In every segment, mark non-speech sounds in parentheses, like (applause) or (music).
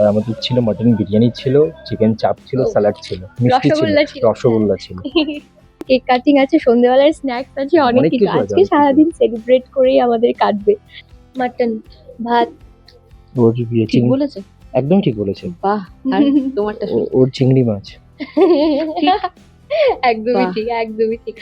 আর আমাদের ছিল মাটন বিরিয়ানি ছিল চিকেন চাপ ছিল স্যালাড ছিল মিষ্টি ছিল রসগোল্লা ছিল। রসগোল্লা (laughs) কেক কাটিং আছে সন্ধ্যেবেলার স্ন্যাক্স আছে অনেক কিছু আজকে। সারাদিন সেলিব্রেট করেই আমাদের কাটবে। মাটন ভাত। ওর বিয়ে ঠিক বলেছে? একদম ঠিক বলেছে। বাহ আর (laughs) তোমারটা ও- ওর চিংড়ি মাছ। (laughs) একদমই ঠিক একদমই ঠিক।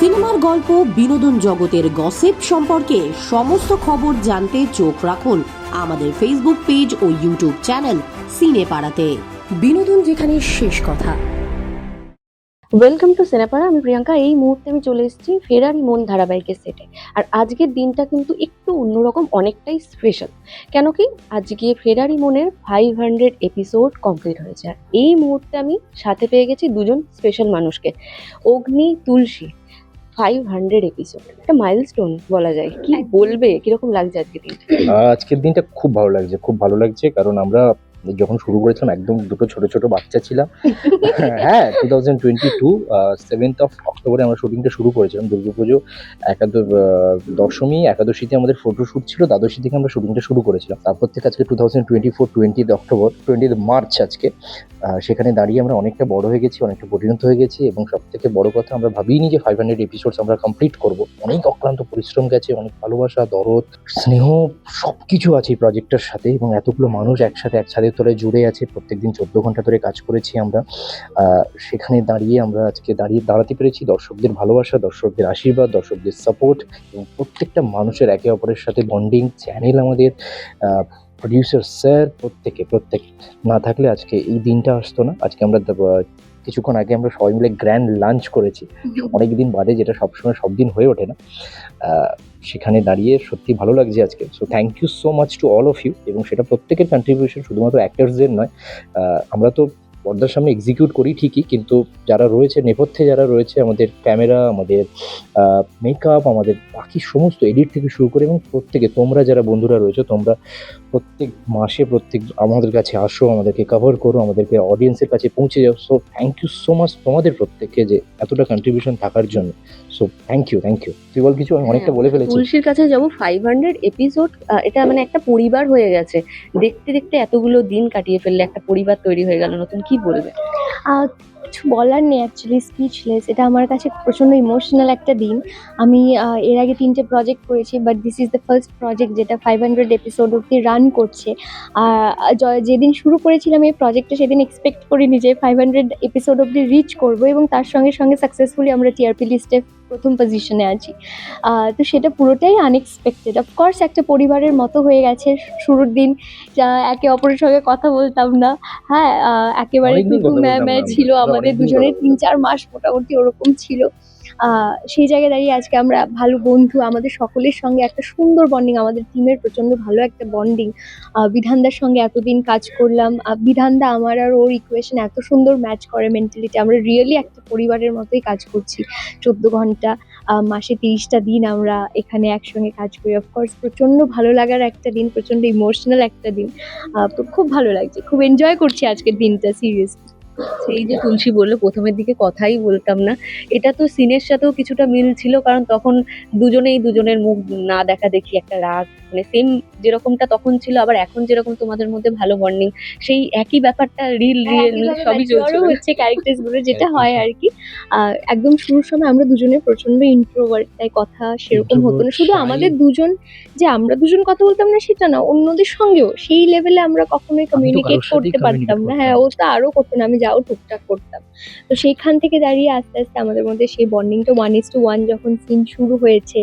সিনেমার গল্প বিনোদন জগতের গসিপ সম্পর্কে সমস্ত খবর জানতে চোখ রাখুন আমাদের ফেসবুক পেজ ও ইউটিউব চ্যানেল সিনে পাড়াতে বিনোদন যেখানে শেষ কথা। ওয়েলকাম টু সিনেপাড়া আমি প্রিয়াঙ্কা, এই মুহূর্তে আমি চলে এসেছি ফেরারি মন ধারাবাহিকের সেটে আর আজকের দিনটা কিন্তু একটু অন্যরকম, অনেকটাই স্পেশাল কেন কি? আজকে ফেরারি মনের ফাইভ হান্ড্রেড এপিসোড কমপ্লিট হয়েছে। আর এই মুহূর্তে আমি সাথে পেয়ে গেছি দুজন স্পেশাল মানুষকে। Agni, Tulsi. Five hundred episode একটা মাইলস্টোন বলা যায়। কি বলবে? কীরকম লাগছে আজকে দিনটা? আজকের দিনটা খুব ভালো লাগছে খুব ভালো লাগছে কারণ আমরা যখন শুরু করেছিলাম একদম দুটো ছোট ছোট বাচ্চা ছিলাম। (laughs) হ্যাঁ two thousand twenty two seventh of অক্টোবরে আমরা শুটিংটা শুরু করেছিলাম। দুর্গাপুজো একাদ আহ, দশমী একাদশীতে আমাদের ফটোশ্যুট ছিল দ্বাদশী থেকে আমরা শুটিংটা শুরু করেছিলাম। তারপর থেকে আজকে two thousand twenty four twenty October twenty March আজকে। সেখানে দাঁড়িয়ে আমরা অনেকটা বড় হয়ে গেছি, অনেকটা পরিণত হয়ে গেছি এবং সব থেকে বড় কথা আমরা ভাবিনি যে ফাইভ হান্ড্রেড এপিসোডস আমরা কমপ্লিট করব। অনেক অক্লান্ত পরিশ্রম গেছে, অনেক ভালোবাসা, দরদ, স্নেহ সব কিছু আছে এই প্রজেক্টের সাথে এবং এতগুলো মানুষ একসাথে এক ছাদের তলায় জুড়ে আছে। প্রত্যেকদিন চোদ্দ ঘণ্টা ধরে কাজ করেছি আমরা। সেখানে দাঁড়িয়ে আমরা আজকে দাঁড়িয়ে দাঁড়াতে পেরেছি। দর্শকদের ভালোবাসা, দর্শকদের আশীর্বাদ, দর্শকদের সাপোর্ট এবং প্রত্যেকটা মানুষের একে অপরের সাথে বন্ডিং চ্যানেল আমাদের প্রডিউসার স্যার প্রত্যেকে প্রত্যেক না থাকলে আজকে এই দিনটা আসতো না। আজকে আমরা কিছুক্ষণ আগে আমরা সবাই মিলে গ্র্যান্ড লাঞ্চ করেছি। (laughs) অনেক দিন বাদে যেটা সবসময় সব দিন হয়ে ওঠে না। সেখানে দাঁড়িয়ে সত্যি ভালো লাগছে আজকে। So thank you so much to all of you এবং সেটা প্রত্যেকের কন্ট্রিবিউশন শুধুমাত্র অ্যাক্টার্সদের নয়। আমরা তো পর্দার সামনে এক্সিকিউট করি ঠিকই, কিন্তু যারা রয়েছে, নেপথ্যে যারা রয়েছে, আমাদের ক্যামেরা আমাদের মেকআপ আমাদের বাকি সমস্ত এডিট থেকে শুরু করে এবং প্রত্যেকে, তোমরা যারা বন্ধুরা রয়েছে, তোমরা প্রত্যেক মাসে, প্রত্যেক আমাদের কাছে আসো, আমাদেরকে কভার করো, আমাদেরকে অডিয়েন্সের কাছে পৌঁছে যাও। So thank you so much তোমাদের প্রত্যেককে যে এতটা কন্ট্রিবিউশন থাকার জন্য। So thank you thank you তুই বল কিছু আমি অনেকটা বলে ফেলেছি। তুলসীর কাছে যাব ফাইভ হান্ড্রেড এপিসোড এটা মানে একটা পরিবার হয়ে গেছে। দেখতে দেখতে এতগুলো দিন কাটিয়ে ফেললে একটা পরিবার তৈরি হয়ে গেল। নতুন কি বলবে? কিছু বলার নেই অ্যাকচুয়ালি স্পিচলেস এটা আমার কাছে প্রচণ্ড ইমোশনাল একটা দিন। আমি এর আগে তিনটে প্রজেক্ট করেছি but this is the first project যেটা ফাইভ হান্ড্রেড এপিসোড অব্দি রান করছে। আর যেদিন শুরু করেছিলাম এই প্রজেক্টটা সেদিন এক্সপেক্ট করিনি যে ফাইভ হান্ড্রেড এপিসোড অব্দি রিচ করব এবং তার সঙ্গে সঙ্গে সাকসেসফুলি আমরা টিআরপি লিস্টে প্রথম পজিশনে আছি। আহ, তো সেটা পুরোটাই আনএক্সপেক্টেড অফকোর্স একটা পরিবারের মতো হয়ে গেছে শুরুর দিন। যা একে অপরের সঙ্গে কথা বলতাম না। হ্যাঁ আহ, একেবারে। ছিল আমাদের দুজনের তিন চার মাস মোটামুটি ওরকম ছিল। সেই জায়গায় দাঁড়িয়ে আজকে আমরা ভালো বন্ধু, আমাদের সকলের সঙ্গে একটা সুন্দর বন্ডিং আমাদের টিমের প্রচণ্ড ভালো একটা বন্ডিং বিধানদার সঙ্গে এতদিন কাজ করলাম। বিধানদা আমার আর ওর ইকুয়েশন এত সুন্দর ম্যাচ করে মেন্টালিটি আমরা রিয়েলি একটা পরিবারের মতোই কাজ করছি। চোদ্দ ঘণ্টা মাসে তিরিশটা দিন আমরা এখানে একসঙ্গে কাজ করি। অফকোর্স প্রচণ্ড ভালো লাগার একটা দিন প্রচণ্ড ইমোশনাল একটা দিন। তো খুব ভালো লাগছে, খুব এনজয় করছি আজকের দিনটা সিরিয়াসলি সেই যে তুলসী বলল প্রথমের দিকে কথাই বলতাম না। এটা তো সিনের সাথেও কিছুটা মিল ছিল কারণ তখন দুজনেই দুজনের মুখ না দেখা দেখি একটা রাগ মানে সেম যেরকমটা তখন ছিল আবার এখন যেরকম তোমাদের মধ্যে ভালো বন্ডিং সেই একই ব্যাপারটা রিল রিয়েল সবই চলছে। হচ্ছে ক্যারেক্টার্সগুলো যেটা হয় আর কি। আহ, একদম শুরুর সময় আমরা দুজনে প্রচণ্ড ইন্ট্রোভার্ট তাই কথা সেরকম হতো না। শুধু আমাদের দুজন যে আমরা দুজন কথা বলতাম না সেটা না অন্যদের সঙ্গেও সেই লেভেলে আমরা কখনোই কমিউনিকেট করতে পারতাম না। হ্যাঁ ও তো আরও করতো না আমি যাও টুকটাক করতাম। তো সেইখান থেকে দাঁড়িয়ে আস্তে আস্তে আমাদের মধ্যে সেই বন্ডিংটা ওয়ান ইস টু ওয়ান যখন সিন শুরু হয়েছে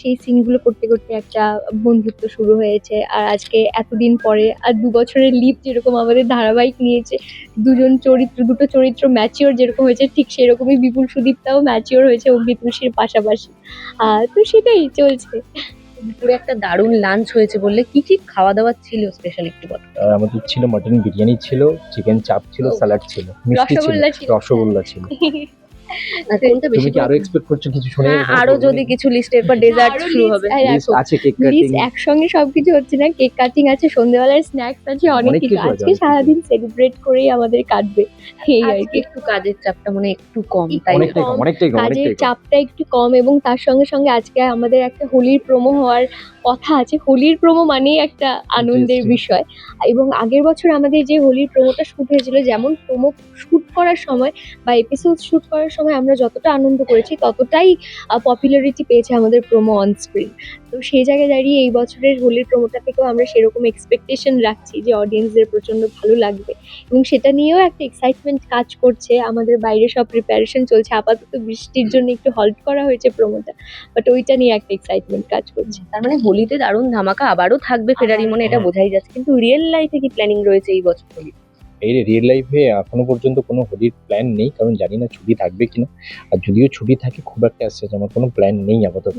সেই সিনগুলো করতে করতে একটা বন্ধুত্ব শুরু হয়েছে। আর আজকে এতদিন পরে আর দু বছরের লিভ যেরকম আমাদের ধারাবাহিক নিয়েছে, দুজন চরিত্র, দুটো চরিত্র ম্যাচিওর যেরকম হয়েছে, ঠিক সেরকমই বিপুল সুদীপটাও ম্যাচিওর হয়েছে অগ্নি পাশাপাশি। তো সেটাই চলছে। দুপুরে একটা দারুণ লাঞ্চ হয়েছে বললে কি কি খাওয়া দাওয়া ছিল স্পেশাল একটু বল আমাদের ছিল মটন বিরিয়ানি ছিল চিকেন চাপ ছিল। স্যালাড ছিল মিষ্টি ছিল রসগোল্লা ছিল। (laughs) কোনটা তুমি কি আরও এক্সপেক্ট করছ কিছু শুনে? হ্যাঁ আরও যদি কিছু লিস্টের পর ডেজার্ট শুরু হবে। হ্যাঁ, আছে কেক কাটিং লিস্ট একসঙ্গে সবকিছু হচ্ছে না কেক কাটিং আছে সন্ধ্যেবেলার স্ন্যাক্স আছে অনেক কিছু আজকে। সারাদিন সেলিব্রেট করেই আমাদের কাটবে। এই আর কি। একটু কাজের চাপটা মানে একটু কম তাই অনেকটাই কম কম, কম কাজের চাপটা একটু কম এবং তার সঙ্গে সঙ্গে আজকে আমাদের একটা হোলির প্রোমো হওয়ার কথা আছে হোলির প্রোমো মানেই একটা আনন্দের বিষয়। এবং আগের বছর আমাদের যে হোলির প্রোমোটা শুট হয়েছিল যেমন প্রোমো শুট করার সময় বা এপিসোড শুট করার সময় আমরা যতটা আনন্দ করেছি ততটাই পপুলারিটি পেয়েছে আমাদের প্রোমো অন স্ক্রিন তো সেই জায়গায় দাঁড়িয়ে এই বছরের হোলির প্রোমোটা থেকেও আমরা সেরকম এক্সপেকটেশন রাখছি যে অডিয়েন্সদের প্রচণ্ড ভালো লাগবে। এবং সেটা নিয়েও একটা এক্সাইটমেন্ট কাজ করছে। আমাদের বাইরে সব প্রিপারেশন চলছে। আপাতত বৃষ্টির জন্য একটু হল্ট করা হয়েছে প্রোমোটা বাট ওইটা নিয়ে একটা এক্সাইটমেন্ট কাজ করছে। তার মানে হোলিতে দারুণ ধামাকা আবারও থাকবে ফেরারি মনে এটা বোঝাই যাচ্ছে। কিন্তু রিয়েল লাইফে কি প্ল্যানিং রয়েছে এই বছর হোলি? এই রিয়েল লাইফে এখনও পর্যন্ত কোনো হোলির প্ল্যান নেই। কারণ জানি না ছুটি থাকবে কিনা। আর যদিও ছুটি থাকে খুব একটা আসছে আমার কোনো প্ল্যান নেই আপাতত।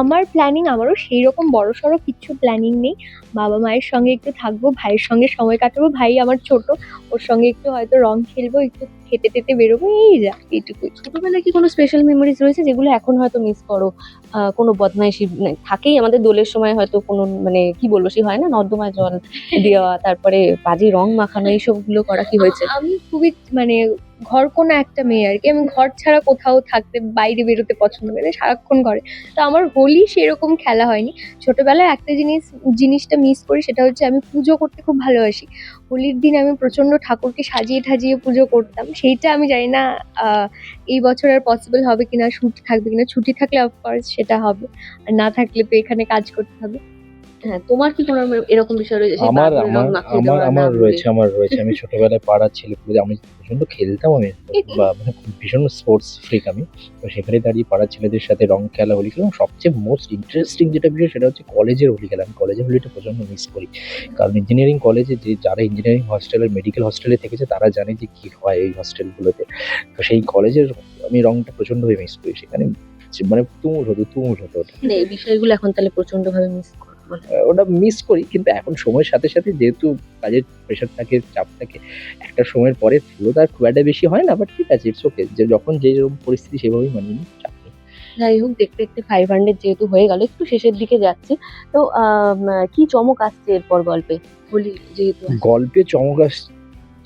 আমার প্ল্যানিং আমারও সেই রকম বড় সড়ো কিছু প্ল্যানিং নেই। বাবা মায়ের সঙ্গে একটু থাকব, ভাইয়ের সঙ্গে সময় কাটাবো, ভাই আমার ছোট, ওর সঙ্গে একটু হয়তো রং খেলব, একটু খেতে টেতে বেরোবো, এই যা, এইটুকুই। ছোটবেলায় কি কোনো স্পেশাল মেমোরিজ রয়েছে যেগুলো এখন হয়তো মিস করো? কোনো বদমাইশি মানে থাকেই আমাদের দোলের সময় হয়তো কোনো মানে কি বলব, সে হয় না, নর্দমায় জল দেওয়া, তারপরে বাজি রং মাখানো, এইসবগুলো করা কি হয়েছে? আমি খুবই মানে ঘর কোনা একটা মেয়ে আর কি। আমি ঘর ছাড়া কোথাও থাকতে, বাইরে বেরোতে পছন্দ করি সারাক্ষণ ঘরে। তো আমার হোলি সেরকম খেলা হয়নি। ছোটবেলায় একটা জিনিস, জিনিসটা মিস করি, সেটা হচ্ছে আমি পুজো করতে খুব ভালোবাসি। হোলির দিন আমি প্রচণ্ড ঠাকুরকে সাজিয়ে ঠাজিয়ে পুজো করতাম। সেইটা আমি জানি না এই বছর আর পসিবল হবে কিনা, ছুটি থাকবে কিনা। ছুটি থাকলে অফকোর্স সেটা হবে। আর না থাকলে তো এখানে কাজ করতে হবে। হ্যাঁ তোমার কি কোনো এরকম বিষয় রয়েছে? আমার আমার আমার আমার রয়েছে আমার রয়েছে। আমি ছোটবেলায় পাড়ার ছেলে পুলে আমি প্রচণ্ড খেলতাম আমি। বা মানে ভীষণ স্পোর্টস ফ্রিক আমি। তো সেখানে দাঁড়িয়ে পাড়ার ছেলেদের সাথে রং খেলা হোলি খেলা সবচেয়ে মোস্ট ইন্টারেস্টিং যেটা বিষয় সেটা হচ্ছে কলেজের হোলি খেলা। আমি কলেজের হোলিটা প্রচণ্ড মিস করি। কারণ ইঞ্জিনিয়ারিং কলেজে যে যারা ইঞ্জিনিয়ারিং হস্টেলের মেডিকেল হস্টেলে থেকেছে তারা জানে যে কি হয় এই হস্টেলগুলোতে তো সেই কলেজের আমি রংটা প্রচন্ডভাবে মিস করি। সেখানে মানে তুমুল হতো তুমুল হতো এই বিষয়গুলো এখন তাহলে প্রচণ্ড ভাবে মিস করো ওটা মিস করি কিন্তু এখন সময়ের সাথে সাথে যেহেতু কাজের প্রেশার থাকে চাপ থাকে একটা সময়ের পরে পুরো তার খুব একটা বেশি হয় না বাট ঠিক আছে ইটস ওকে যে যখন যে যেরকম পরিস্থিতি সেভাবেই মানিয়ে নিই চাপ যাই হোক দেখতে দেখতে ফাইভ হান্ড্রেড যেহেতু হয়ে গেল একটু শেষের দিকে যাচ্ছে। তো কি চমক আসছে এরপর গল্পে? বলি যেহেতু গল্পে চমক আসছে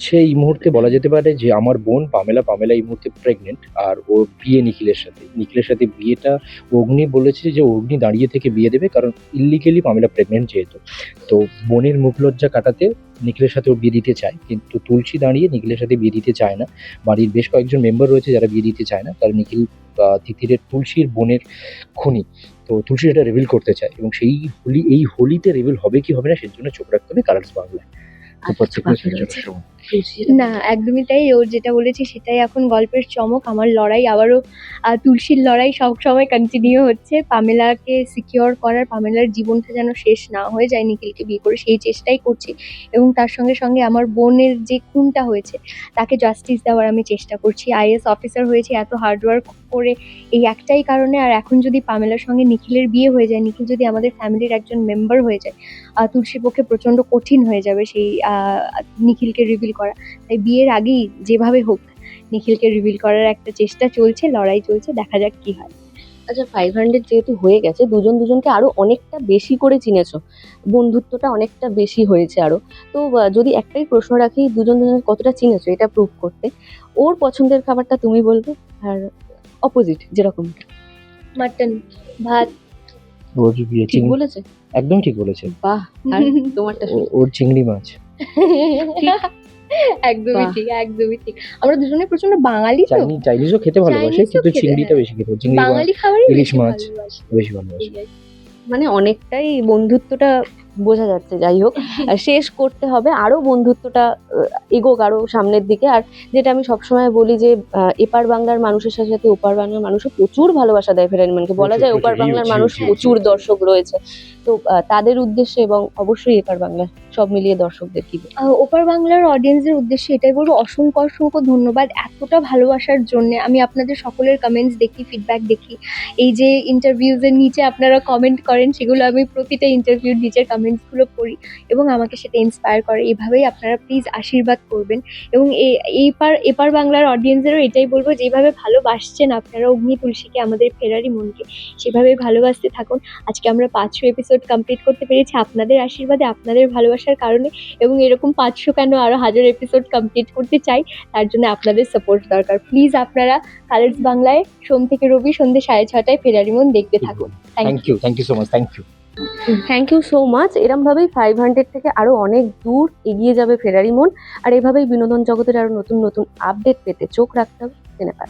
এই মুহূর্তে বলা যেতে পারে যে আমার বোন পামেলা পামেলা এই মুহূর্তে প্রেগনেন্ট আর ওর বিয়ে নিখিলের সাথে। নিখিলের সাথে বিয়েটা অগ্নি বলেছে যে অগ্নি দাঁড়িয়ে থেকে বিয়ে দেবে কারণ ইল্লিগেলি পামেলা প্রেগনেন্ট যেহেতু। তো বোনের মুখ লজ্জা কাটাতে নিখিলের সাথে ও বিয়ে দিতে চায় কিন্তু তুলসী দাঁড়িয়ে নিখিলের সাথে বিয়ে দিতে চায় না। বাড়ির বেশ কয়েকজন মেম্বার রয়েছে যারা বিয়ে দিতে চায় না কারণ নিখিল আহ, তিতিরের তুলসীর বোনের খুনি। তো তুলসী এটা রিভিল করতে চায় এবং সেই হোলি এই হোলিতে রিভিল হবে কি হবে না সেজন্য চোখ রাখতে হবে কালার্স বাংলায়। তো প্রত্যেকটা তুলসী না একদমই তাই। ওর যেটা বলেছি সেটাই এখন গল্পের চমক। আমার লড়াই আবারও তুলসীর লড়াই সব সময় কন্টিনিউ হচ্ছে। পামেলাকে সিকিওর করার পামেলার জীবনটা যেন শেষ না হয়ে যায় নিখিলকে বিয়ে করে সেই চেষ্টাই করছি। এবং তার সঙ্গে সঙ্গে আমার বোনের যে খুনটা হয়েছে তাকে জাস্টিস দেওয়ার আমি চেষ্টা করছি। আইএস অফিসার হয়েছে এত হার্ডওয়ার্ক করে এই একটাই কারণে। আর এখন যদি পামেলার সঙ্গে নিখিলের বিয়ে হয়ে যায় নিখিল যদি আমাদের ফ্যামিলির একজন মেম্বার হয়ে যায় আহ, তুলসীর পক্ষে প্রচণ্ড কঠিন হয়ে যাবে সেই নিখিলকে রিভিল করা। তাই বিয়ের আগেই যেভাবে হোক নিখিলকে রিভিল করার একটা চেষ্টা চলছে লড়াই চলছে দেখা যাক কি হয়। আচ্ছা ফাইভ হান্ড্রেড যেহেতু হয়ে গেছে দুজন দুজনকে আরও অনেকটা বেশি করে চিনেছো। বন্ধুত্বটা অনেকটা বেশি হয়েছে আরও। তো যদি একটাই প্রশ্ন রাখি দুজন দুজনের কতটা চিনেছো এটা প্রুভ করতে ওর পছন্দের খাবারটা তুমি বলবে আর অপোজিট যেরকম মাটন ভাত। রোজ বিয়ে ঠিক বলেছে? একদম ঠিক বলেছে। বাহ আর (laughs) তোমারটা ওর চিংড়ি মাছ। (laughs) একদমই ঠিক একদমই ঠিক আমরা দুজনে প্রচণ্ড বাঙালি তো চাইনিজ চাইনিজও খেতে ভালোবাসে কিন্তু চিংড়িটা। বেশি খেতে চিংড়ি বাঙালি খাবারই ইলিশ বেশি মাছ। বেশি ভালোবাসে। মানে অনেকটাই বন্ধুত্বটা বোঝা যাচ্ছে যাই হোক। শেষ করতে হবে আরও বন্ধুত্বটা এগোক আরও সামনের দিকে। আর যেটা আমি সবসময় বলি যে এপার বাংলার মানুষের সাথে সাথে ওপার বাংলার মানুষও প্রচুর ভালোবাসা দেয় ফেরারিমানকে বলা যায় ওপার বাংলার মানুষ প্রচুর দর্শক রয়েছে। তো তাদের উদ্দেশ্যে এবং অবশ্যই এপার বাংলা সব মিলিয়ে দর্শকদের কি ওপার বাংলার অডিয়েন্সের উদ্দেশ্যে এটাই বলব অসংখ্য অসংখ্য ধন্যবাদ এতটা ভালোবাসার জন্য। আমি আপনাদের সকলের কমেন্টস দেখি ফিডব্যাক দেখি। এই যে ইন্টারভিউজের নিচে আপনারা কমেন্ট করেন সেগুলো আমি প্রতিটা ইন্টারভিউর নিচের কমেন্ট কমেন্টসগুলো পড়ি এবং আমাকে সেটা ইন্সপায়ার করে। এভাবেই আপনারা প্লিজ আশীর্বাদ করবেন এবং এই এইপার এপার বাংলার অডিয়েন্সেরও এটাই বলব যেভাবে ভালোবাসছেন আপনারা অগ্নি তুলসীকে আমাদের ফেরারি মনকে সেভাবে ভালোবাসতে থাকুন। আজকে আমরা পাঁচশো এপিসোড কমপ্লিট করতে পেরেছি আপনাদের আশীর্বাদে আপনাদের ভালোবাসার কারণে এবং এরকম পাঁচশো কেন আরও হাজার এপিসোড কমপ্লিট করতে চাই তার জন্য আপনাদের সাপোর্ট দরকার। প্লিজ আপনারা কালার্স বাংলায় সোম থেকে রবি সন্ধ্যে সাড়ে ছটায় ফেরারি মন দেখতে থাকুন। Thank thank you thank you so much thank you thank you so much এরমভাবেই five hundred থেকে আরও অনেক দূর এগিয়ে যাবে ফেরারি মন আর এভাবেই বিনোদন জগতের আরও নতুন নতুন আপডেট পেতে চোখ রাখতে হবে সিনেপার